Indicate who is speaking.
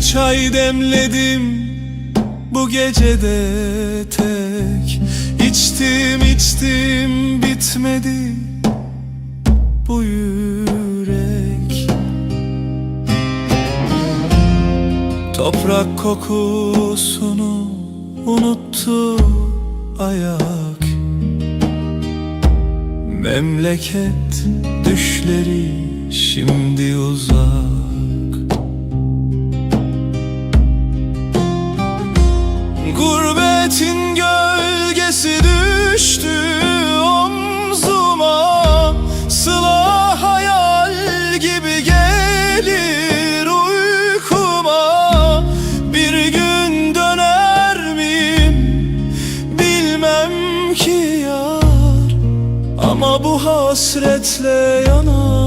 Speaker 1: çay demledim bu gecede tek. İçtim içtim bitmedi bu yürek. Toprak kokusunu unuttu ayak. Memleket düşleri şimdi uzak Gurbetin gölgesi düştü omzuma. Sıla hayal gibi gelir uykuma. Bir gün döner miyim bilmem ki yar. Ama bu hasretle yanar